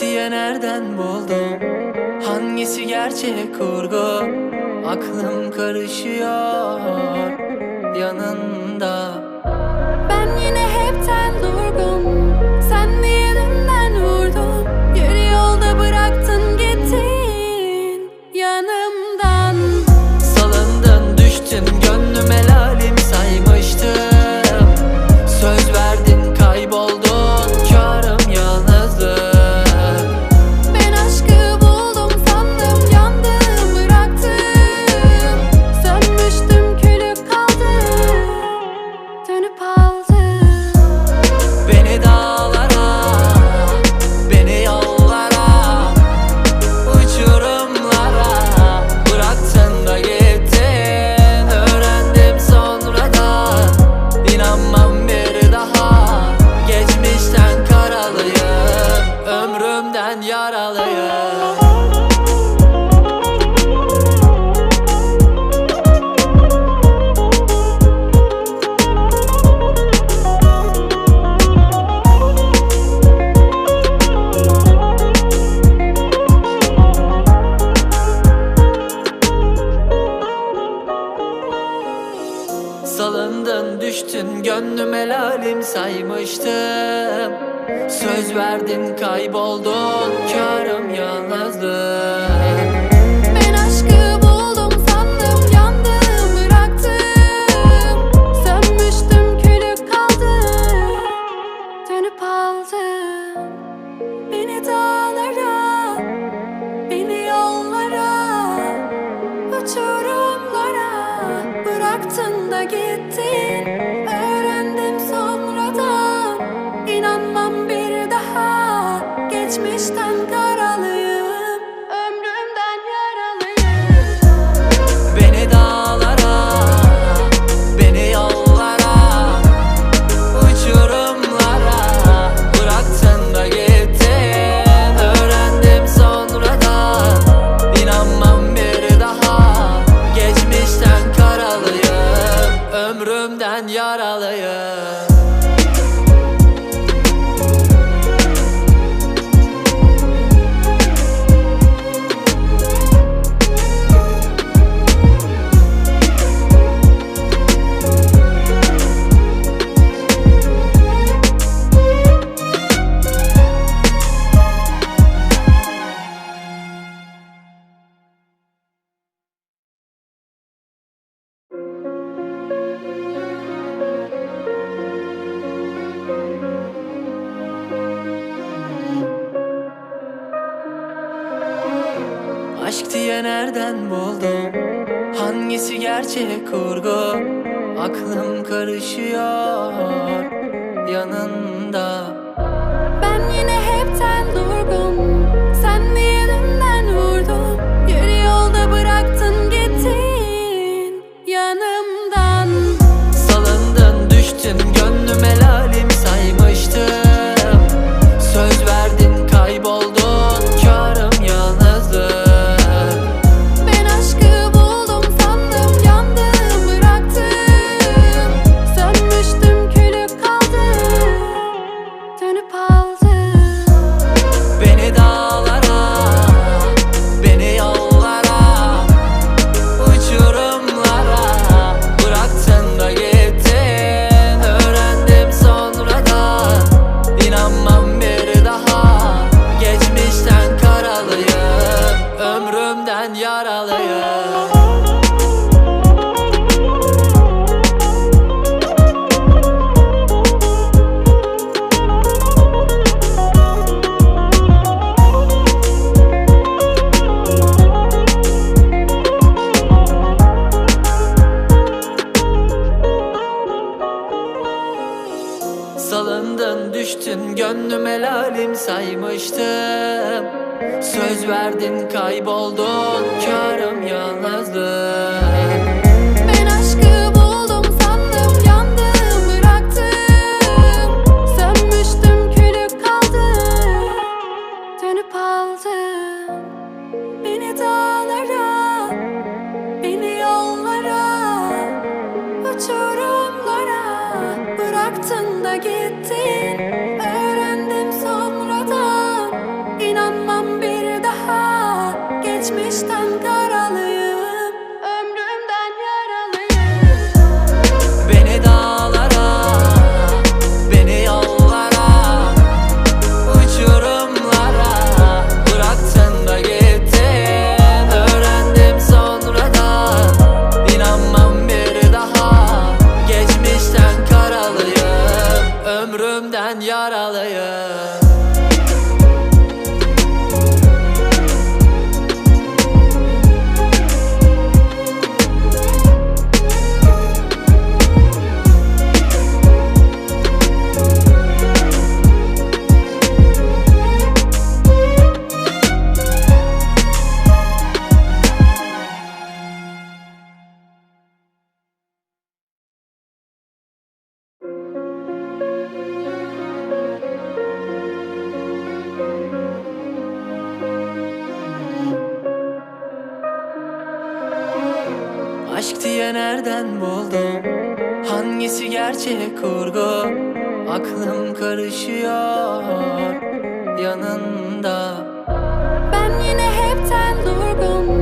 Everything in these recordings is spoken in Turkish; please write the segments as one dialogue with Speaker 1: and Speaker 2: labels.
Speaker 1: diye nereden buldun? Hangisi gerçek kurgu? Aklım karışıyor yanında
Speaker 2: ben
Speaker 1: yaralıyım. Salındın düştün gönlüm helalim saymıştım. Söz verdim kayboldun. Karım yalnızlık nereden buldun? Hangisi gerçek kurgu? Aklım karışıyor yanında
Speaker 2: Ben yine hepten durgun
Speaker 1: yaralıyım Aşk diye nereden buldun? Hangisi gerçek kurgu? Aklım karışıyor yanında
Speaker 2: Ben yine hepten durgun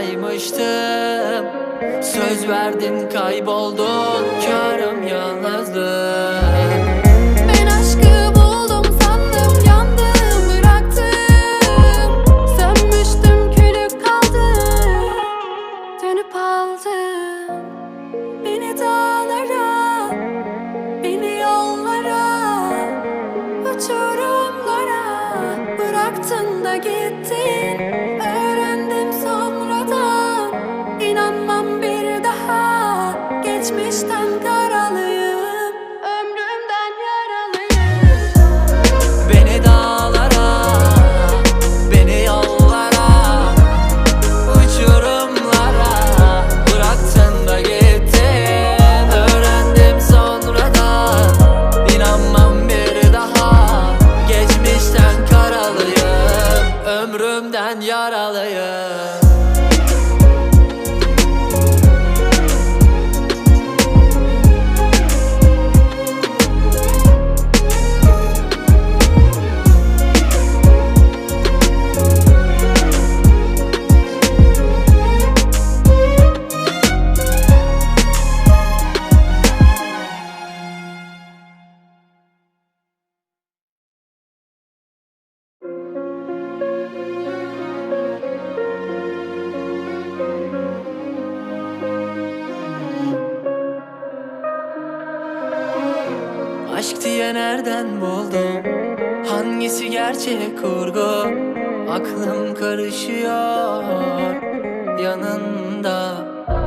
Speaker 1: saymıştım. Söz verdin kayboldun Karım yalnızlık Diye nereden buldun? Hangisi gerçek kurgu? Aklım karışıyor yanında